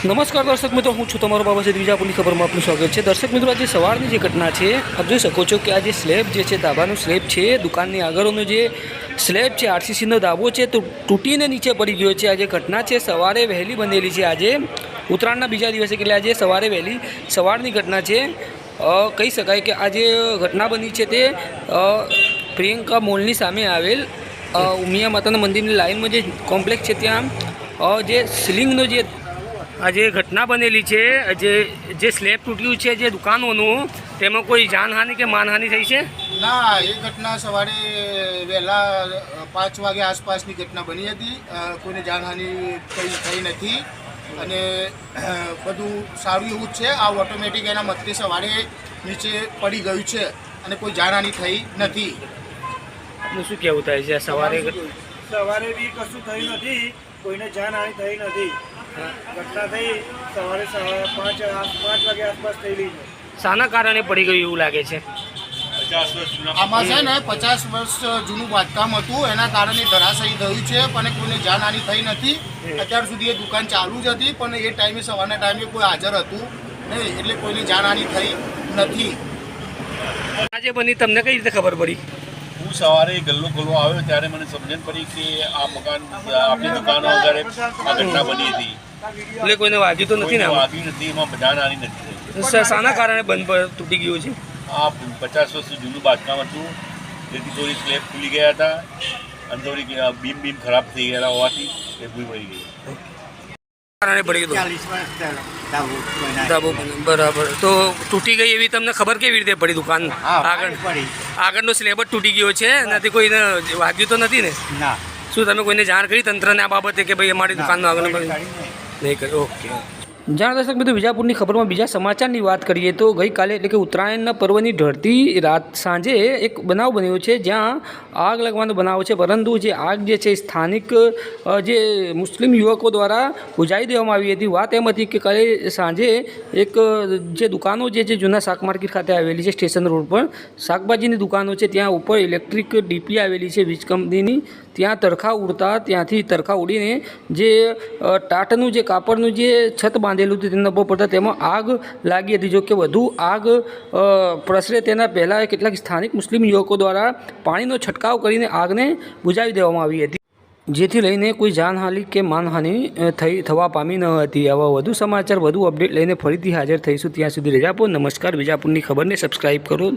નમસ્કાર દર્શક મિત્રો, હું છું તમારો બાબા છે વિજાપુરની ખબરમાં આપનું સ્વાગત છે. દર્શક મિત્રો, આજે સવારની જે ઘટના છે, આપ જોઈ શકો છો કે આ જે સ્લેબ જે છે ધાબાનું સ્લેબ છે. દુકાનની આગળનો જે સ્લેબ છે, આરસીસીનો ધાબો છે, તો તૂટીને નીચે પડી ગયો છે. આ જે ઘટના છે, સવારે વહેલી બનેલી છે. આજે ઉત્તરાયણના બીજા દિવસે, એટલે આજે સવારે વહેલી, સવારની ઘટના છે. કહી શકાય કે આ જે ઘટના બની છે તે પ્રિયંકા મોલની સામે આવેલ ઉમિયા માતાના મંદિરની લાઇનમાં જે કોમ્પ્લેક્સ છે ત્યાં જે સિલિંગનો જે આ જે ઘટના બનેલી છે. જે જે સ્લેબ તૂટ્યું છે જે દુકાનોનું તેમાં કોઈ જાનહાનિ કે માનહાનિ થઈ છે? ના એ ઘટના સવારે વહેલા પાંચ વાગે આસપાસની ઘટના બની હતી. કોઈને જાનહાનિ કંઈ થઈ નથી. અને બધું સારું એવું જ છે. આ ઓટોમેટિક એના મતે સવારે નીચે પડી ગયું છે અને કોઈ જાનહાનિ થઈ નથી. શું કહેવું થાય છે? સવારે સવારે બી કશું થયું નથી. કોઈને જાનહાનિ થઈ નથી. ઘટના થઈ સવારે સવા- પાંચ પાંચ વાગે આસપાસ થયેલી છે. શાના કારણે પડી ગયું એવું લાગે છે? આમાં છે ને પચાસ વર્ષ જૂનું બાંધકામ હતું એના કારણે ધરાશયી થયું છે પણ કોઈને જાનહાની થઈ નથી. અત્યાર સુધી એ દુકાન ચાલુ જ હતી પણ એ ટાઈમે સવારના ટાઈમે કોઈ હાજર હતું નહીં એટલે કોઈને જાનહાની થઈ નથી. આજે બની તમને કઈ રીતે ખબર પડી? હું સવારે ગલ્લો ગલ્લો આવ્યો ત્યારે મને સમજણ પડી કે આ મકાન આપણી દુકાનો વગેરે આ ઘટના બની હતી. એટલે કોઈને વાગ્યું તો નથી ને વાગ્યું નથી એમાં જાનહાની નથી શાના કારણે બંધ પર તૂટી ગયું છે? આ પચાસ વર્ષ જૂનું બાંધકામ હતું. જેથી થોડી સ્લેબ ખુલી ગયા હતા અને થોડી બીમ બીમ ખરાબ થઈ ગયેલા હોવાથી એ ભૂલ પડી ગઈ કારણે પડી ગયું ધાબો બરાબર. તો તૂટી ગઈ એવી તમને ખબર કેવી રીતે પડી દુકાન આગળ? આગળનો સિલેબસ તૂટી ગયો છે નથી કોઈને વાગ્યું તો નથી ને? શું તમે કોઈને જાણ કરી તંત્રને આ બાબતે કે ભાઈ અમારી દુકાનનો આગળ નહીં. કરી. ઓકે. જાણ દર્શક મિત્રો, વિજાપુરની ખબરમાં બીજા સમાચારની વાત કરીએ તો ગઈકાલે એટલે કે ઉત્તરાયણના પર્વની ઢળતી રાત સાંજે એક બનાવ બન્યો છે, જ્યાં આગ લગવાનો બનાવ છે. પરંતુ જે આગ જે છે સ્થાનિક જે મુસ્લિમ યુવકો દ્વારા બુજાવી દેવામાં આવી હતી. વાત એમ હતી કે કાલે સાંજે એક, જે દુકાનો જે છે, જૂના શાક માર્કેટ ખાતે આવેલી છે, સ્ટેશન રોડ પર, શાકભાજીની દુકાનો છે, ત્યાં ઉપર ઇલેક્ટ્રિક ડીપી આવેલી છે, વીજ કંપનીની. ત્યાં તરખા ઉડતા, ત્યાંથી તરખા ઉડીને જે ટાટનું જે કાપડનું જે છત બાંધેલું હતું તેના ઉપર પડતા તેમાં આગ લાગી હતી. જો કે વધુ આગ પ્રસરે તેના પહેલાં કેટલાક સ્થાનિક મુસ્લિમ યુવકો દ્વારા પાણીનો છંટકાવ કરીને આગને બુજાવી દેવામાં આવી હતી. જેથી લઈને કોઈ જાનહાનિ કે માનહાનિ થઈ, થવા પામી ન હતી. આવા વધુ સમાચાર, વધુ અપડેટ લઈને ફરીથી હાજર થઈશું ત્યાં સુધી રજા નમસ્કાર. વિજાપુરની ખબરને સબસ્ક્રાઈબ કરો.